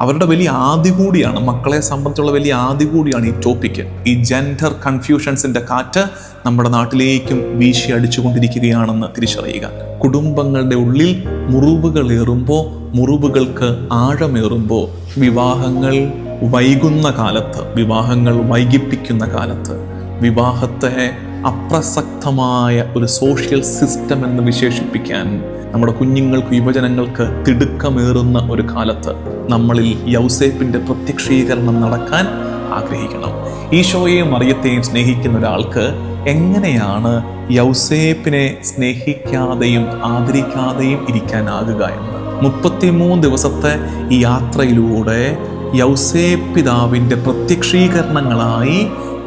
അവരുടെ വലിയ ആദ്യ കൂടിയാണ് മക്കളെ സംബന്ധിച്ചുള്ള വലിയ ആദ്യ കൂടിയാണ് ഈ ടോപ്പിക്ക് ഈ ജെൻഡർ കൺഫ്യൂഷൻസിന്റെ കാറ്റ് നമ്മുടെ നാട്ടിലേക്കും വീശി അടിച്ചുകൊണ്ടിരിക്കുകയാണെന്ന് തിരിച്ചറിയുക. കുടുംബങ്ങളുടെ ഉള്ളിൽ മുറിവുകൾ ഏറുമ്പോൾ മുറിവുകൾക്ക് ആഴമേറുമ്പോൾ വിവാഹങ്ങൾ വൈകുന്ന കാലത്ത് വിവാഹങ്ങൾ വൈകിപ്പിക്കുന്ന കാലത്ത് വിവാഹത്തെ അപ്രസക്തമായ ഒരു സോഷ്യൽ സിസ്റ്റം എന്ന് വിശേഷിപ്പിക്കാൻ നമ്മുടെ കുഞ്ഞുങ്ങൾക്ക് യുവജനങ്ങൾക്ക് തിടുക്കമേറുന്ന ഒരു കാലത്ത് നമ്മളിൽ യൗസേപ്പിന്റെ പ്രത്യക്ഷീകരണം നടക്കാൻ ആഗ്രഹിക്കണം. ഈശോയെയും മറിയത്തെയും സ്നേഹിക്കുന്ന ഒരാൾക്ക് എങ്ങനെയാണ് യൗസേപ്പിനെ സ്നേഹിക്കാതെയും ആദരിക്കാതെയും ഇരിക്കാനാകുക എന്ന് മുപ്പത്തിമൂന്ന് ദിവസത്തെ ഈ യാത്രയിലൂടെ യൗസേപ്പിതാവിന്റെ പ്രത്യക്ഷീകരണങ്ങളായി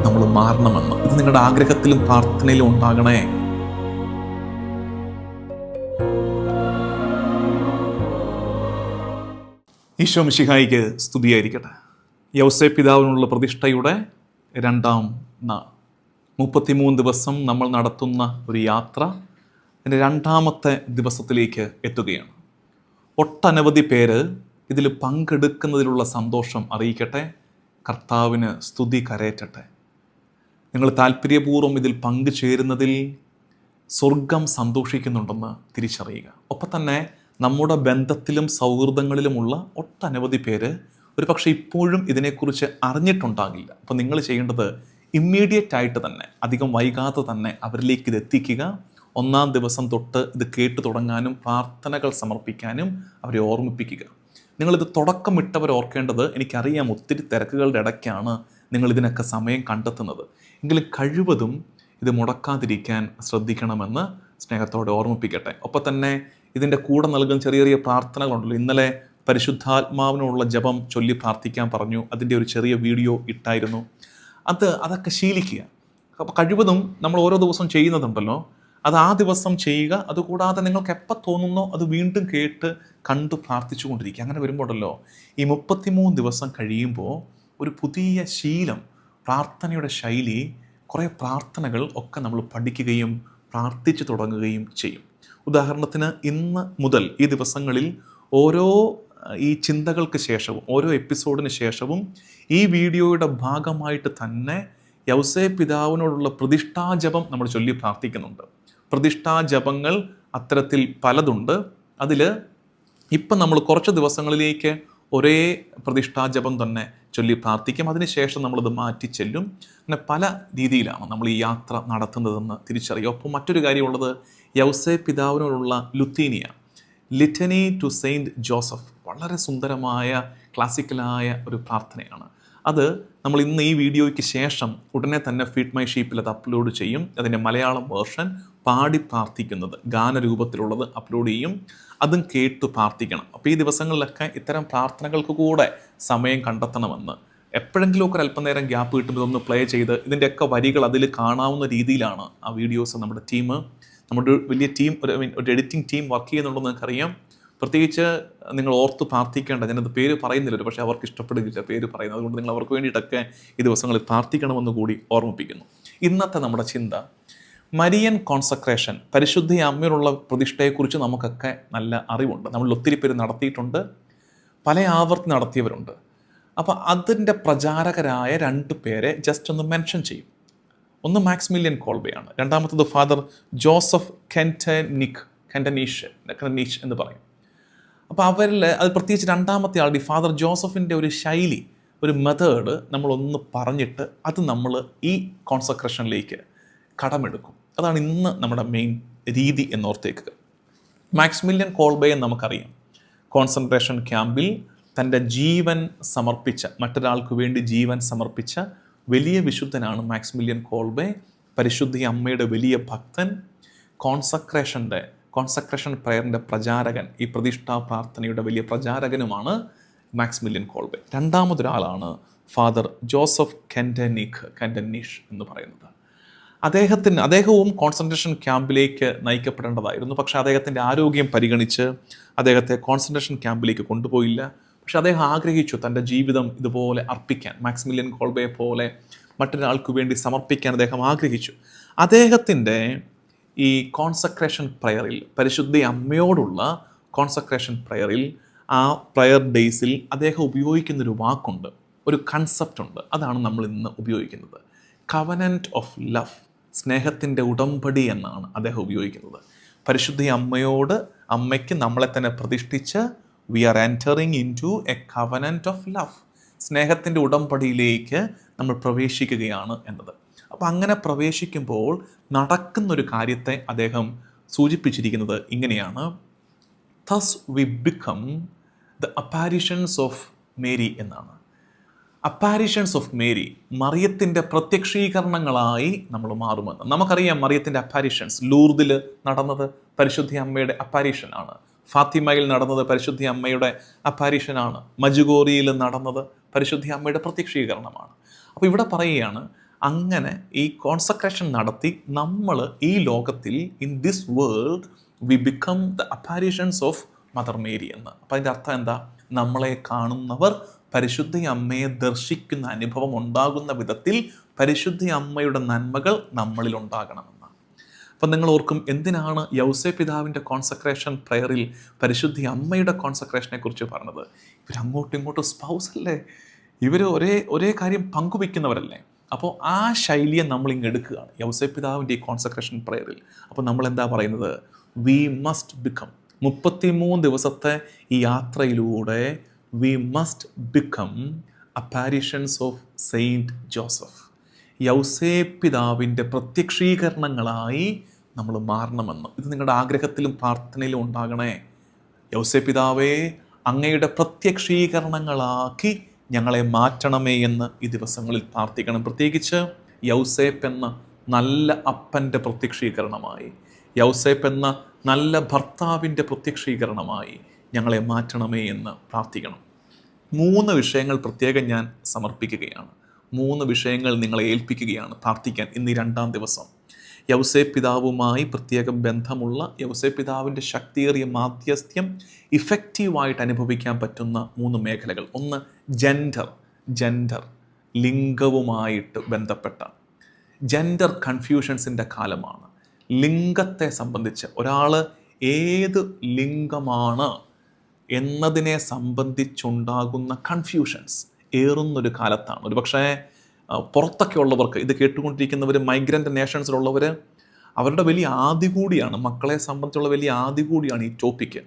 നമ്മൾ മാറണമെന്ന്. ഇത് നിങ്ങളുടെ ആഗ്രഹത്തിലും പ്രാർത്ഥനയിലും ഉണ്ടാകണേ. ഈശോ മിശിഹായിക്ക് സ്തുതിയായിരിക്കട്ടെ. യൗസെ പിതാവിനുള്ള പ്രതിഷ്ഠയുടെ രണ്ടാം നാൾ. മുപ്പത്തിമൂന്ന് ദിവസം നമ്മൾ നടത്തുന്ന ഒരു യാത്ര അതിന്റെ രണ്ടാമത്തെ ദിവസത്തിലേക്ക് എത്തുകയാണ്. ഒട്ടനവധി പേര് ഇതിൽ പങ്കെടുക്കുന്നതിലുള്ള സന്തോഷം അറിയിക്കട്ടെ. കർത്താവിന് സ്തുതി കരയറ്റട്ടെ. നിങ്ങൾ താല്പര്യപൂർവം ഇതിൽ പങ്കുചേരുന്നതിൽ സ്വർഗം സന്തോഷിക്കുന്നുണ്ടെന്ന് തിരിച്ചറിയുക. ഒപ്പം തന്നെ നമ്മുടെ ബന്ധത്തിലും സൗഹൃദങ്ങളിലുമുള്ള ഒട്ടനവധി പേര് ഒരു പക്ഷേ ഇപ്പോഴും ഇതിനെക്കുറിച്ച് അറിഞ്ഞിട്ടുണ്ടാകില്ല. അപ്പോൾ നിങ്ങൾ ചെയ്യേണ്ടത് ഇമ്മീഡിയറ്റ് ആയിട്ട് തന്നെ അധികം വൈകാതെ തന്നെ അവരിലേക്ക് ഇത് എത്തിക്കുക. ഒന്നാം ദിവസം തൊട്ട് ഇത് കേട്ടു തുടങ്ങാനും പ്രാർത്ഥനകൾ സമർപ്പിക്കാനും അവരെ ഓർമ്മിപ്പിക്കുക. നിങ്ങളിത് തുടക്കമിട്ടവർ ഓർക്കേണ്ടത് എനിക്കറിയാം ഒത്തിരി തിരക്കുകളുടെ ഇടയ്ക്കാണ് നിങ്ങളിതിനൊക്കെ സമയം കണ്ടെത്തുന്നത്. എങ്കിലും കഴിവതും ഇത് മുടക്കാതിരിക്കാൻ ശ്രദ്ധിക്കണമെന്ന് സ്നേഹത്തോടെ ഓർമ്മിപ്പിക്കട്ടെ. ഒപ്പം തന്നെ ഇതിന്റെ കൂടെ നൽകുന്ന ചെറിയ ചെറിയ പ്രാർത്ഥനകളുണ്ടല്ലോ. ഇന്നലെ പരിശുദ്ധാത്മാവിനുള്ള ജപം ചൊല്ലി പ്രാർത്ഥിക്കാൻ പറഞ്ഞു. അതിന്റെ ഒരു ചെറിയ വീഡിയോ ഇട്ടായിരുന്നു. അത് അതൊക്കെ ശീലിക്കുക. അപ്പോൾ കഴിവതും നമ്മൾ ഓരോ ദിവസം ചെയ്യുന്നതുണ്ടല്ലോ. അത് ആ ദിവസം ചെയ്യുക. അതുകൂടാതെ നിങ്ങൾക്ക് എപ്പോൾ തോന്നുന്നോ അത് വീണ്ടും കേട്ട് കണ്ട് പ്രാർത്ഥിച്ചു കൊണ്ടിരിക്കുക അങ്ങനെ വരുമ്പോഴല്ലോ ഈ മുപ്പത്തിമൂന്ന് ദിവസം കഴിയുമ്പോൾ ഒരു പുതിയ ശീലം പ്രാർത്ഥനയുടെ ശൈലി കുറേ പ്രാർത്ഥനകൾ ഒക്കെ നമ്മൾ പഠിക്കുകയും പ്രാർത്ഥിച്ചു തുടങ്ങുകയും ചെയ്യും. ഉദാഹരണത്തിന് ഇന്ന് മുതൽ ഈ ദിവസങ്ങളിൽ ഓരോ ഈ ചിന്തകൾക്ക് ശേഷവും ഓരോ എപ്പിസോഡിന് ശേഷവും ഈ വീഡിയോയുടെ ഭാഗമായിട്ട് തന്നെ യൗസേ പിതാവിനോടുള്ള പ്രതിഷ്ഠാജപം നമ്മൾ ചൊല്ലി പ്രാർത്ഥിക്കുന്നുണ്ട്. പ്രതിഷ്ഠാജപങ്ങൾ അത്തരത്തിൽ പലതുണ്ട്. അതിൽ ഇപ്പം നമ്മൾ കുറച്ച് ദിവസങ്ങളിലേക്ക് ഒരേ പ്രതിഷ്ഠാജപം തന്നെ ചൊല്ലി പ്രാർത്ഥിക്കും. അതിനുശേഷം നമ്മളത് മാറ്റി ചെല്ലും. അങ്ങനെ പല രീതിയിലാണ് നമ്മൾ ഈ യാത്ര നടത്തുന്നതെന്ന് തിരിച്ചറിയും ഒപ്പം മറ്റൊരു കാര്യമുള്ളത് യൗസെ പിതാവിനോടുള്ള ലുത്തീനിയ ലിറ്റനി ടു സെയിന്റ് ജോസഫ് വളരെ സുന്ദരമായ ക്ലാസിക്കലായ ഒരു പ്രാർത്ഥനയാണ്. അത് നമ്മൾ ഇന്ന് ഈ വീഡിയോയ്ക്ക് ശേഷം ഉടനെ തന്നെ ഫീഡ് മൈ ഷീപ്പിൽ അത് അപ്ലോഡ് ചെയ്യും. അതിന്റെ മലയാളം വേർഷൻ പാടി പ്രാർത്ഥിക്കുന്നത് ഗാനരൂപത്തിലുള്ളത് അപ്ലോഡ് ചെയ്യും. അതും കേട്ട് പ്രാർത്ഥിക്കണം. അപ്പോൾ ഈ ദിവസങ്ങളിലൊക്കെ ഇത്തരം പ്രാർത്ഥനകൾക്ക് കൂടെ സമയം കണ്ടെത്തണമെന്ന്. എപ്പോഴെങ്കിലും ഒക്കെ അല്പനേരം ഗ്യാപ്പ് കിട്ടുമ്പോൾ ഒന്ന് പ്ലേ ചെയ്ത് ഇതിന്റെയൊക്കെ വരികൾ അതിൽ കാണാവുന്ന രീതിയിലാണ് ആ വീഡിയോസ് നമ്മുടെ ടീം നമ്മുടെ വലിയ ടീം ഒരു ഒരു എഡിറ്റിംഗ് ടീം വർക്ക് ചെയ്യുന്നുണ്ടെന്ന് നിങ്ങൾക്കറിയാം പ്രത്യേകിച്ച് നിങ്ങൾ ഓർത്ത് പ്രാർത്ഥിക്കേണ്ട ഞാനത് പേര് പറയുന്നില്ല പക്ഷേ അവർക്ക് ഇഷ്ടപ്പെടുന്നില്ല പേര് പറയുന്നത്. അതുകൊണ്ട് നിങ്ങൾ അവർക്ക് വേണ്ടിയിട്ടൊക്കെ ഈ ദിവസങ്ങളിൽ പ്രാർത്ഥിക്കണമെന്ന് കൂടി ഓർമ്മിപ്പിക്കുന്നു. ഇന്നത്തെ നമ്മുടെ ചിന്ത മരിയൻ കോൺസക്രേഷൻ പരിശുദ്ധി അമ്മയിലുള്ള പ്രതിഷ്ഠയെക്കുറിച്ച് നമുക്കൊക്കെ നല്ല അറിവുണ്ട്. നമ്മൾ ഒത്തിരി പേര് നടത്തിയിട്ടുണ്ട് പല ആവർത്തി നടത്തിയവരുണ്ട്. അപ്പോൾ അതിന്റെ പ്രചാരകരായ രണ്ട് പേരെ ജസ്റ്റ് ഒന്ന് മെൻഷൻ ചെയ്യും. ഒന്ന് മാക്സ്മിലിയൻ കോൾബയാണ് രണ്ടാമത്തത് ഫാദർ ജോസഫ് കെന്റനിക് കെന്റനീഷ് കെന്റനീഷ് എന്ന് പറയും. അപ്പോൾ അവരിൽ അത് പ്രത്യേകിച്ച് രണ്ടാമത്തെ ഈ ഫാദർ ജോസഫിന്റെ ഒരു ശൈലി ഒരു മെത്തേഡ് നമ്മളൊന്ന് പറഞ്ഞിട്ട് അത് നമ്മൾ ഈ കോൺസെൻട്രേഷനിലേക്ക് കടമെടുക്കും. അതാണ് ഇന്ന് നമ്മുടെ മെയിൻ രീതി എന്നോർത്തേക്കുക. മാക്സ്മില്യൻ കോൾബയെ നമുക്കറിയാം. കോൺസെൻട്രേഷൻ ക്യാമ്പിൽ തന്റെ ജീവൻ സമർപ്പിച്ച മറ്റൊരാൾക്ക് വേണ്ടി ജീവൻ സമർപ്പിച്ച വലിയ വിശുദ്ധനാണ് മാക്സ്മില്യൻ കോൾബെ. പരിശുദ്ധി അമ്മയുടെ വലിയ ഭക്തൻ. കോൺസക്രേഷന്റെ കോൺസക്രേഷൻ പ്രയറിന്റെ പ്രചാരകൻ ഈ പ്രതിഷ്ഠാ പ്രാർത്ഥനയുടെ വലിയ പ്രചാരകനുമാണ് മാക്സ്മില്യൻ കോൾബെ. രണ്ടാമതൊരാളാണ് ഫാദർ ജോസഫ് കെൻഡനിക് കെൻഡനീഷ് എന്ന് പറയുന്നത്. അദ്ദേഹത്തിന് അദ്ദേഹവും കോൺസെൻട്രേഷൻ ക്യാമ്പിലേക്ക് നയിക്കപ്പെടേണ്ടതായിരുന്നു. പക്ഷേ അദ്ദേഹത്തിന്റെ ആരോഗ്യം പരിഗണിച്ച് അദ്ദേഹത്തെ കോൺസെൻട്രേഷൻ ക്യാമ്പിലേക്ക് കൊണ്ടുപോയില്ല. പക്ഷെ അദ്ദേഹം ആഗ്രഹിച്ചു തന്റെ ജീവിതം ഇതുപോലെ അർപ്പിക്കാൻ മാക്സിമിലിയൻ കോൾബയെ പോലെ മറ്റൊരാൾക്ക് വേണ്ടി സമർപ്പിക്കാൻ അദ്ദേഹം ആഗ്രഹിച്ചു. അദ്ദേഹത്തിന്റെ ഈ കോൺസക്രേഷൻ പ്രയറിൽ പരിശുദ്ധ അമ്മയോടുള്ള കോൺസക്രേഷൻ പ്രയറിൽ ആ പ്രയർ ഡേയ്സിൽ അദ്ദേഹം ഉപയോഗിക്കുന്നൊരു വാക്കുണ്ട്. ഒരു കൺസെപ്റ്റ് ഉണ്ട്. അതാണ് നമ്മൾ ഇന്ന് ഉപയോഗിക്കുന്നത്. കവനന്റ് ഓഫ് ലവ് സ്നേഹത്തിന്റെ ഉടമ്പടി എന്നാണ് അദ്ദേഹം ഉപയോഗിക്കുന്നത്. പരിശുദ്ധ അമ്മയോട് അമ്മയ്ക്ക് നമ്മളെ തന്നെ പ്രതിഷ്ഠിച്ച് we are entering into a covenant of love സ്നേഹത്തിന്റെ ഉടമ്പടിയിലേക്ക് നമ്മൾ പ്രവേശിക്കുകയാണ് എന്നത്. അപ്പോൾ അങ്ങനെ പ്രവേശിക്കുമ്പോൾ നടക്കുന്നൊരു കാര്യത്തെ അദ്ദേഹം സൂചിപ്പിച്ചിരിക്കുന്നത് ഇങ്ങനെയാണ്. Thus we become the apparitions of Mary എന്നാണ്. അപ്പാരിഷൻസ് ഓഫ് മേരി മറിയത്തിന്റെ പ്രത്യക്ഷീകരണങ്ങളായി നമ്മൾ മാറുമെന്ന്. നമുക്കറിയാം മറിയത്തിന്റെ അപ്പാരിഷൻസ് ലൂർദിൽ നടന്നത് പരിശുദ്ധി അമ്മയുടെ അപ്പാരിഷൻ ആണ്. ഫാത്തിമയിൽ നടന്നത് പരിശുദ്ധി അമ്മയുടെ അപ്പാരിഷനാണ് മജുഗോറിയിൽ നടന്നത് പരിശുദ്ധി അമ്മയുടെ പ്രത്യക്ഷീകരണമാണ്. അപ്പോൾ ഇവിടെ പറയുകയാണ് അങ്ങനെ ഈ കോൺസെൻട്രേഷൻ നടത്തി നമ്മൾ ഈ ലോകത്തിൽ in this world we become the apparitions of Mother Mary എന്ന്. അപ്പം അതിന്റെ അർത്ഥം എന്താ? നമ്മളെ കാണുന്നവർ പരിശുദ്ധ അമ്മയെ ദർശിക്കുന്ന അനുഭവം ഉണ്ടാകുന്ന വിധത്തിൽ പരിശുദ്ധ അമ്മയുടെ നന്മകൾ നമ്മളിൽ ഉണ്ടാകണമെന്ന് അപ്പം നിങ്ങൾ ഓർക്കും എന്തിനാണ് യൗസെ പിതാവിന്റെ കോൺസെൻട്രേഷൻ പ്രയറിൽ പരിശുദ്ധി അമ്മയുടെ കോൺസെൻട്രേഷനെ കുറിച്ച് പറഞ്ഞത്? ഇവർ അങ്ങോട്ടും ഇങ്ങോട്ടും സ്പൗസ് അല്ലേ? ഇവർ ഒരേ ഒരേ കാര്യം പങ്കുവെക്കുന്നവരല്ലേ? അപ്പോൾ ആ ശൈലിയെ നമ്മൾ ഇങ്ങ് എടുക്കുകയാണ് യൗസപിതാവിന്റെ ഈ കോൺസെൻട്രേഷൻ പ്രയറിൽ അപ്പോൾ നമ്മൾ എന്താ പറയുന്നത്? വി മസ്റ്റ് ബിക്കം മുപ്പത്തിമൂന്ന് ദിവസത്തെ ഈ യാത്രയിലൂടെ we must become apparitions of Saint Joseph Yause പിതാവിന്റെ പ്രത്യക്ഷീകരണങ്ങളായി നമ്മൾ മാറണമെന്ന്. ഇത് നിങ്ങളുടെ ആഗ്രഹത്തിലും പ്രാർത്ഥനയിലും ഉണ്ടാകണേ. യൗസേ പിതാവേ അങ്ങയുടെ പ്രത്യക്ഷീകരണങ്ങളാക്കി ഞങ്ങളെ മാറ്റണമേ എന്ന് ഈ ദിവസങ്ങളിൽ പ്രാർത്ഥിക്കണം. പ്രത്യേകിച്ച് യൗസേപ്പ് എന്ന നല്ല അപ്പന്റെ പ്രത്യക്ഷീകരണമായി യൗസേപ്പ് എന്ന നല്ല ഭർത്താവിന്റെ പ്രത്യക്ഷീകരണമായി ഞങ്ങളെ മാറ്റണമേ എന്ന് പ്രാർത്ഥിക്കണം. മൂന്ന് വിഷയങ്ങൾ പ്രത്യേകം ഞാൻ സമർപ്പിക്കുകയാണ്. മൂന്ന് വിഷയങ്ങൾ നിങ്ങളെ ഏൽപ്പിക്കുകയാണ് പ്രാർത്ഥിക്കാൻ ഇന്ന് രണ്ടാം ദിവസം. യൗസേ പിതാവുമായി പ്രത്യേക ബന്ധമുള്ള യൗസേ പിതാവിന്റെ ശക്തിയേറിയ മാധ്യസ്ഥ്യം ഇഫക്റ്റീവായിട്ട് അനുഭവിക്കാൻ പറ്റുന്ന മൂന്ന് മേഖലകൾ. ഒന്ന് ജെൻഡർ ജെൻഡർ ലിംഗവുമായിട്ട് ബന്ധപ്പെട്ട ജെൻഡർ കൺഫ്യൂഷൻസിന്റെ കാലമാണ്. ലിംഗത്തെ സംബന്ധിച്ച് ഒരാൾ ഏത് ലിംഗമാണ് എന്നതിനെ സംബന്ധിച്ചുണ്ടാകുന്ന കൺഫ്യൂഷൻസ് ഏറുന്നൊരു കാലത്താണ്. ഒരു പക്ഷേ പുറത്തൊക്കെ ഉള്ളവർക്ക് ഇത് കേട്ടുകൊണ്ടിരിക്കുന്നവർ മൈഗ്രന്റ് നേഷൻസിലുള്ളവർ അവരുടെ വലിയ ആദി കൂടിയാണ് മക്കളെ സംബന്ധിച്ചുള്ള വലിയ ആദി കൂടിയാണ് ഈ ടോപ്പിക്ക്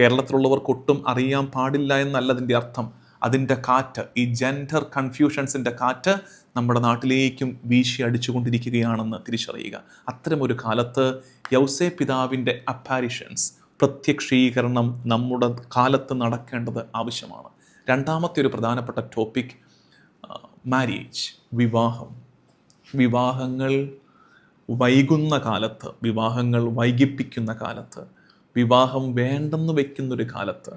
കേരളത്തിലുള്ളവർക്ക് ഒട്ടും അറിയാൻ പാടില്ല എന്നല്ല അതിന്റെ അർത്ഥം. അതിന്റെ കാറ്റ് ഈ ജെൻഡർ കൺഫ്യൂഷൻസിന്റെ കാറ്റ് നമ്മുടെ നാട്ടിലേക്കും വീശി അടിച്ചുകൊണ്ടിരിക്കുകയാണെന്ന് തിരിച്ചറിയുക. അത്തരമൊരു കാലത്ത് യൗസേ പിതാവിന്റെ അപ്പാരിഷൻസ് പ്രത്യക്ഷീകരണം നമ്മുടെ കാലത്ത് നടക്കേണ്ടത് ആവശ്യമാണ്. രണ്ടാമത്തെ ഒരു പ്രധാനപ്പെട്ട ടോപ്പിക് മാരേജ് വിവാഹം. വിവാഹങ്ങൾ വൈകുന്ന കാലത്ത് വിവാഹങ്ങൾ വൈകിപ്പിക്കുന്ന കാലത്ത് വിവാഹം വേണ്ടെന്ന് വയ്ക്കുന്നൊരു കാലത്ത്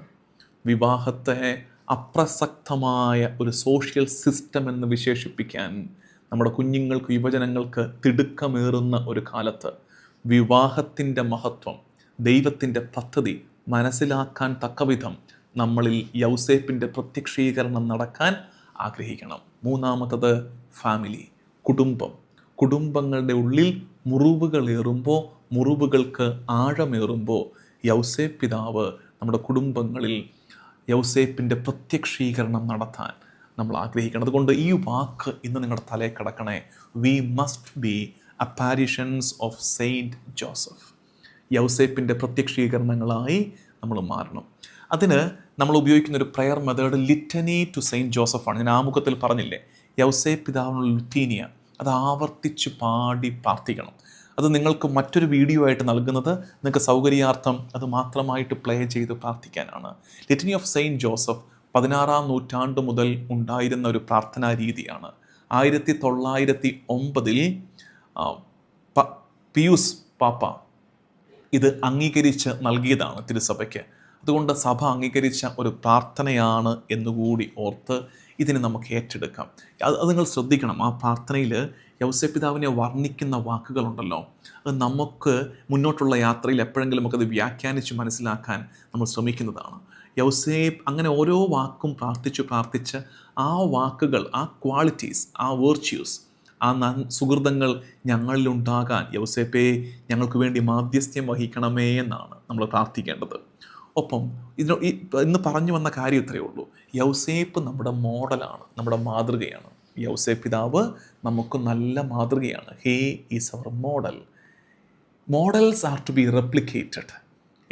വിവാഹത്തെ അപ്രസക്തമായ ഒരു സോഷ്യൽ സിസ്റ്റം എന്ന് വിശേഷിപ്പിക്കാൻ നമ്മുടെ കുഞ്ഞുങ്ങൾക്ക് യുവജനങ്ങൾക്ക് തിടുക്കമേറുന്ന ഒരു കാലത്ത് വിവാഹത്തിന്റെ മഹത്വം ദൈവത്തിന്റെ പദ്ധതി മനസ്സിലാക്കാൻ തക്കവിധം നമ്മളിൽ യൗസേപ്പിന്റെ പ്രത്യക്ഷീകരണം നടക്കാൻ ആഗ്രഹിക്കണം. മൂന്നാമത്തത് ഫാമിലി കുടുംബം. കുടുംബങ്ങളുടെ ഉള്ളിൽ മുറിവുകളേറുമ്പോൾ മുറിവുകൾക്ക് ആഴമേറുമ്പോൾ യൗസേപ്പ് പിതാവ് നമ്മുടെ കുടുംബങ്ങളിൽ യൗസേപ്പിന്റെ പ്രത്യക്ഷീകരണം നടത്താൻ നമ്മൾ ആഗ്രഹിക്കണം. അതുകൊണ്ട് ഈ വാക്ക് ഇന്ന് നിങ്ങളുടെ തലയിൽ കിടക്കണേ. We must be apparitions of Saint Joseph യൗസേപ്പിന്റെ പ്രത്യക്ഷീകരണങ്ങളായി നമ്മൾ മാറണം. അതിന് നമ്മൾ ഉപയോഗിക്കുന്ന ഒരു prayer method litany to Saint ജോസഫാണ് ഞാൻ ആമുഖത്തിൽ പറഞ്ഞില്ലേ? യൗസേ പിതാവിനുള്ള ലിറ്റീനിയ അത് ആവർത്തിച്ച് പാടി പ്രാർത്ഥിക്കണം. അത് നിങ്ങൾക്ക് മറ്റൊരു വീഡിയോ ആയിട്ട് നൽകുന്നത് നിങ്ങൾക്ക് സൗകര്യാർത്ഥം അത് മാത്രമായിട്ട് പ്ലേ ചെയ്ത് പ്രാർത്ഥിക്കാനാണ്. ലിറ്റനി ഓഫ് സെയിന്റ് ജോസഫ് പതിനാറാം നൂറ്റാണ്ട് മുതൽ ഉണ്ടായിരുന്ന ഒരു പ്രാർത്ഥനാ രീതിയാണ്. ആയിരത്തി തൊള്ളായിരത്തി ഒമ്പതിൽ പിയൂസ് പാപ്പ ഇത് അംഗീകരിച്ച് നൽകിയതാണ് തിരുസഭയ്ക്ക്. അതുകൊണ്ട് സഭ അംഗീകരിച്ച ഒരു പ്രാർത്ഥനയാണ് എന്നുകൂടി ഓർത്ത് ഇതിനെ നമുക്ക് ഏറ്റെടുക്കാം. അത് നിങ്ങൾ ശ്രദ്ധിക്കണം. ആ പ്രാർത്ഥനയിൽ യൗസപിതാവിനെ വർണിക്കുന്ന വാക്കുകളുണ്ടല്ലോ. അത് നമുക്ക് മുന്നോട്ടുള്ള യാത്രയിൽ എപ്പോഴെങ്കിലും നമുക്കത് വ്യാഖ്യാനിച്ച് മനസ്സിലാക്കാൻ നമ്മൾ ശ്രമിക്കുന്നതാണ്. യൗസേപ്പ് അങ്ങനെ ഓരോ വാക്കും പ്രാർത്ഥിച്ചു പ്രാർത്ഥിച്ച് ആ വാക്കുകൾ ആ ക്വാളിറ്റീസ് ആ വേർച്യൂസ് ആ സുഹൃതങ്ങൾ ഞങ്ങളിലുണ്ടാകാൻ യൗസേപ്പേ ഞങ്ങൾക്ക് വേണ്ടി മാധ്യസ്ഥ്യം വഹിക്കണമേ എന്നാണ് നമ്മൾ പ്രാർത്ഥിക്കേണ്ടത്. ഒപ്പം ഇതിന് ഈ ഇന്ന് പറഞ്ഞു വന്ന കാര്യം ഇത്രയേ ഉള്ളൂ. യൗസേപ്പ് നമ്മുടെ മോഡലാണ് നമ്മുടെ മാതൃകയാണ്. യൗസേപ്പ് പിതാവ് നമുക്ക് നല്ല മാതൃകയാണ്. He is our model. Models are to be replicated.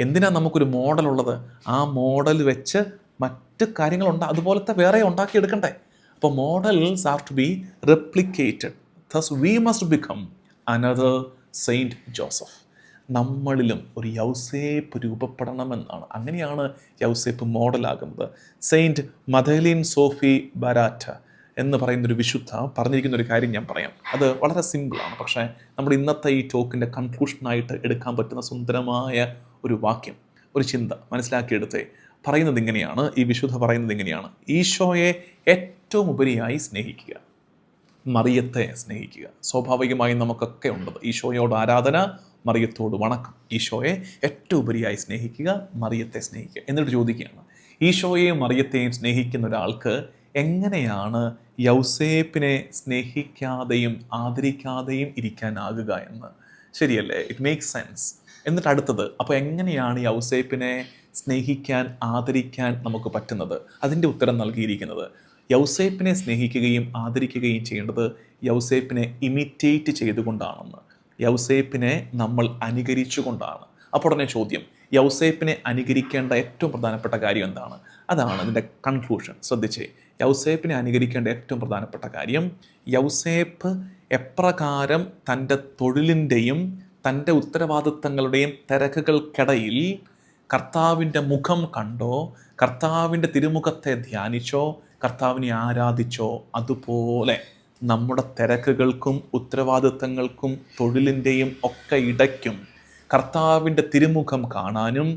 എന്തിനാണ് നമുക്കൊരു മോഡൽ ഉള്ളത്? ആ മോഡൽ വെച്ച് മറ്റ് കാര്യങ്ങളുണ്ട് അതുപോലത്തെ വേറെ ഉണ്ടാക്കിയെടുക്കണ്ടേ അപ്പോൾ models are to be replicated. Thus we must become another Saint Joseph നമ്മളിലും ഒരു യൗസേപ്പ് രൂപപ്പെടണമെന്നാണ്. അങ്ങനെയാണ് യൗസേപ്പ് മോഡലാകുന്നത്. സെയിന്റ് മദലിൻ സോഫി ബരാറ്റ എന്ന് പറയുന്ന ഒരു വിശുദ്ധ പറഞ്ഞിരിക്കുന്ന ഒരു കാര്യം ഞാൻ പറയാം. അത് വളരെ സിമ്പിളാണ്. പക്ഷേ നമ്മുടെ ഇന്നത്തെ ഈ ടോക്കിന്റെ കൺക്ലൂഷനായിട്ട് എടുക്കാൻ പറ്റുന്ന സുന്ദരമായ ഒരു വാക്യം ഒരു ചിന്ത മനസ്സിലാക്കിയെടുത്തേ. പറയുന്നത് ഇങ്ങനെയാണ് ഈ വിശുദ്ധ പറയുന്നത് ഇങ്ങനെയാണ്. ഈശോയെ ഏറ്റവും ഉപരിയായി സ്നേഹിക്കുക മറിയത്തെ സ്നേഹിക്കുക. സ്വാഭാവികമായും നമുക്കൊക്കെ ഉണ്ട്. ഈശോയോട് ആരാധന മറിയത്തോട് വണക്കം. ഈശോയെ ഏറ്റവും ഉപരിയായി സ്നേഹിക്കുക മറിയത്തെ സ്നേഹിക്കുക എന്നിട്ട് ചോദിക്കുകയാണ് ഈശോയെയും മറിയത്തെയും സ്നേഹിക്കുന്ന ഒരാൾക്ക് എങ്ങനെയാണ് യൗസേപ്പിനെ സ്നേഹിക്കാതെയും ആദരിക്കാതെയും ഇരിക്കാനാകുക എന്ന്? ശരിയല്ലേ? ഇറ്റ് മേക്സ് സെൻസ് എന്നിട്ട് അടുത്തത് അപ്പോൾ എങ്ങനെയാണ് യൗസേപ്പിനെ സ്നേഹിക്കാൻ ആദരിക്കാൻ നമുക്ക് പറ്റുന്നത്? അതിന്റെ ഉത്തരം നൽകിയിരിക്കുന്നത് യൗസേപ്പിനെ സ്നേഹിക്കുകയും ആദരിക്കുകയും ചെയ്യേണ്ടത് യൗസേപ്പിനെ ഇമിറ്റേറ്റ് ചെയ്തുകൊണ്ടാണെന്ന്. യൗസേപ്പിനെ നമ്മൾ അനുകരിച്ചുകൊണ്ടാണ്. അപ്പോൾ ഉടനെ ചോദ്യം യൗസേപ്പിനെ അനുകരിക്കേണ്ട ഏറ്റവും പ്രധാനപ്പെട്ട കാര്യം എന്താണ്? അതാണ് അതിന്റെ കൺക്ലൂഷൻ ശ്രദ്ധിച്ചേ യൗസേപ്പിനെ അനുകരിക്കേണ്ട ഏറ്റവും പ്രധാനപ്പെട്ട കാര്യം യൗസേപ്പ് എപ്രകാരം തന്റെ തൊഴിലിന്റെയും തന്റെ ഉത്തരവാദിത്തങ്ങളുടെയും തിരക്കുകൾക്കിടയിൽ കർത്താവിന്റെ മുഖം കണ്ടോ കർത്താവിന്റെ തിരുമുഖത്തെ ധ്യാനിച്ചോ കർത്താവിനെ ആരാധിച്ചോ അതുപോലെ. നമ്മുടെ തിരക്കുകൾക്കും ഉത്തരവാദിത്തങ്ങൾക്കും തൊഴിലിന്റെയും ഒക്കെ ഇടയ്ക്കും കർത്താവിന്റെ തിരുമുഖം കാണാനും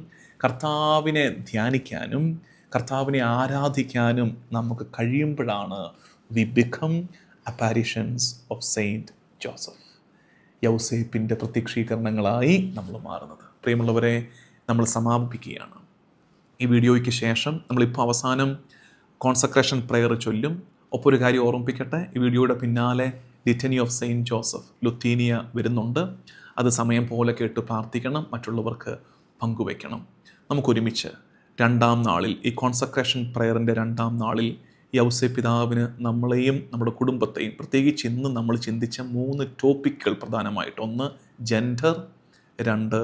കർത്താവിനെ ധ്യാനിക്കാനും കർത്താവിനെ ആരാധിക്കാനും നമുക്ക് കഴിയുമ്പോഴാണ് we become apparitions of Saint Joseph യൗസേപ്പിന്റെ പ്രത്യക്ഷീകരണങ്ങളായി നമ്മൾ മാറുന്നത്. പ്രിയമുള്ളവരെ നമ്മൾ സമാപിപ്പിക്കുകയാണ്. ഈ വീഡിയോയ്ക്ക് ശേഷം നമ്മളിപ്പോൾ അവസാനം കോൺസക്രേഷൻ പ്രെയർ ചൊല്ലും. ഒപ്പം ഒരു കാര്യം ഓർമ്മിപ്പിക്കട്ടെ. ഈ വീഡിയോയുടെ പിന്നാലെ ലിറ്റനി ഓഫ് സെയിന്റ് ജോസഫ് ലുത്തീനിയ വരുന്നുണ്ട്. അത് സമയം പോലെ കേട്ട് പ്രാർത്ഥിക്കണം മറ്റുള്ളവർക്ക് പങ്കുവയ്ക്കണം. നമുക്കൊരുമിച്ച് രണ്ടാം നാളിൽ ഈ കോൺസക്രേഷൻ പ്രെയറിന്റെ രണ്ടാം നാളിൽ ഈ യൗസെ പിതാവിന് നമ്മളെയും നമ്മുടെ കുടുംബത്തെയും പ്രത്യേകിച്ച് ഇന്ന് നമ്മൾ ചിന്തിച്ച മൂന്ന് ടോപ്പിക്കുകൾ പ്രധാനമായിട്ട് ഒന്ന് ജെൻഡർ രണ്ട്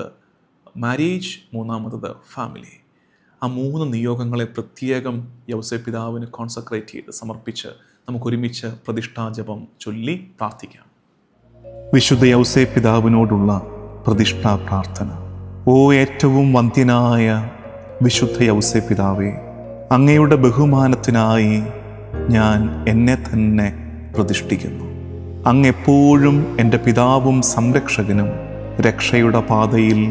മാരേജ് മൂന്നാമത്തത് ഫാമിലി ആ മൂന്ന് നിയോഗങ്ങളെ പ്രത്യേകം യൗസെ പിതാവിന് കോൺസെൻട്രേറ്റ് ചെയ്ത് സമർപ്പിച്ച് നമുക്കൊരുമിച്ച് പ്രതിഷ്ഠാജപം ചൊല്ലി പ്രാർത്ഥിക്കാം. വിശുദ്ധ യൗസെ പിതാവിനോടുള്ള പ്രതിഷ്ഠാ പ്രാർത്ഥന. ഓ ഏറ്റവും വന്ധ്യനായ വിശുദ്ധ യൗസെ പിതാവേ അങ്ങയുടെ ബഹുമാനത്തിനായി ഞാൻ എന്നെ തന്നെ പ്രതിഷ്ഠിക്കുന്നു. അങ്ങ് എപ്പോഴും എന്റെ പിതാവും സംരക്ഷകനും രക്ഷയുടെ പാതയിൽ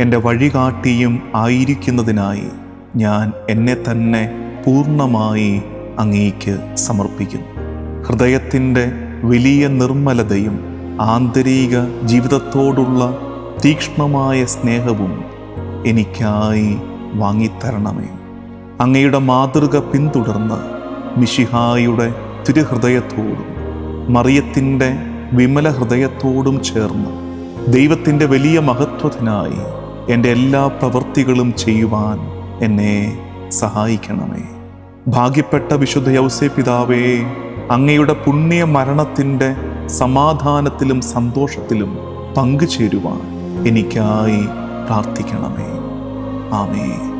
എന്റെ വഴികാട്ടിയും ആയിരിക്കുന്നതിനായി ഞാൻ എന്നെ തന്നെ പൂർണമായി അങ്ങേക്ക് സമർപ്പിക്കുന്നു. ഹൃദയത്തിന്റെ വലിയ നിർമ്മലതയും ആന്തരിക ജീവിതത്തോടുള്ള തീക്ഷ്ണമായ സ്നേഹവും എനിക്കായി വാങ്ങിത്തരണമേ. അങ്ങയുടെ മാതൃക പിന്തുടർന്ന് മിഷിഹായുടെ തിരുഹൃദയത്തോടും മറിയത്തിന്റെ വിമല ഹൃദയത്തോടും ചേർന്ന് ദൈവത്തിന്റെ വലിയ മഹത്വത്തിനായി എന്റെ എല്ലാ പ്രവൃത്തികളും ചെയ്യുവാൻ എന്നെ സഹായിക്കണമേ. ഭാഗ്യപ്പെട്ട വിശുദ്ധ യൗസേ പിതാവേ അങ്ങയുടെ പുണ്യ മരണത്തിന്റെ സമാധാനത്തിലും സന്തോഷത്തിലും പങ്കുചേരുവാൻ എനിക്കായി പ്രാർത്ഥിക്കണമേ. ആമേ